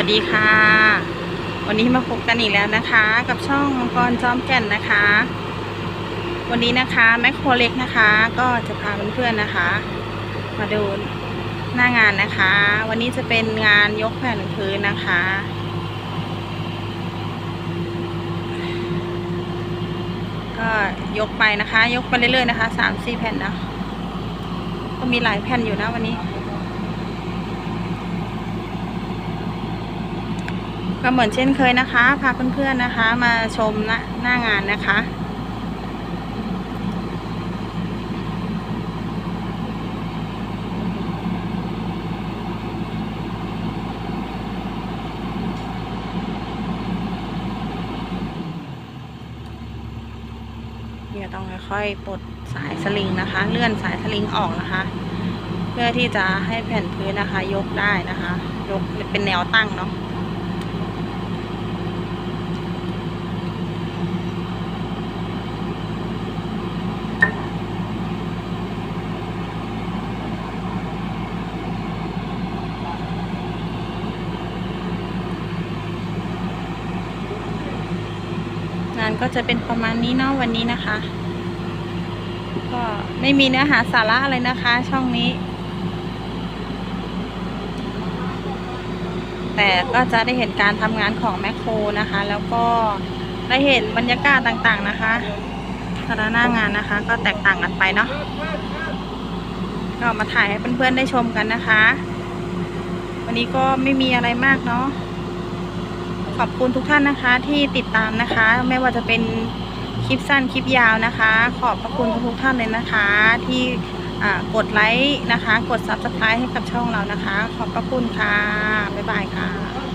วัสดีค่ะ วันนี้มาพบกันอีกแล้วนะคะ กับช่องมังกรจอมแก่นนะคะ วันนี้นะคะแมคโครเล็กนะคะ ก็จะพาเพื่อนๆนะคะ มาดูหน้างานนะคะ วันนี้จะเป็นงานยกแผ่นพื้นนะคะ ก็ยกไปนะคะ ยกไปเรื่อยๆนะคะสามสี่แผ่นนะก็มีหลายแผ่นอยู่นะวันนี้ ก็เหมือนเช่นเคยนะคะ พาเพื่อนๆนะคะ มาชมน้าหน้างานนะคะ เนี่ยต้องค่อยๆปลดสายสลิงนะคะ เลื่อนสายสลิงออกนะคะ เพื่อที่จะให้แผ่นพื้นนะคะ ยกได้นะคะ ยกเป็นแนวตั้งเนาะานก็จะเป็นประมาณนี้เนาะวันนี้นะคะ ก็ไม่มีเนื้อหาสาระอะไรนะคะ ช่องนี้ แต่ก็จะได้เห็นการทำงานของแมคโครนะคะ แล้วก็ได้เห็นบรรยากาศต่างๆนะคะแต่ละหน้างานนะคะ ก็แตกต่างกันไปเนาะก็มาถ่ายให้เพื่อนๆได้ชมกันนะคะ วันนี้ก็ไม่มีอะไรมากเนาะ ขอบคุณทุกท่านนะคะที่ติดตามนะคะ ไม่ว่าจะเป็นคลิปสั้นคลิปยาวนะคะ ขอบพระคุณทุกท่านเลยนะคะ ที่กดไลค์นะคะ กด Subscribe ให้กับช่องเรานะคะ ขอบพระคุณค่ะ บ๊ายบายค่ะ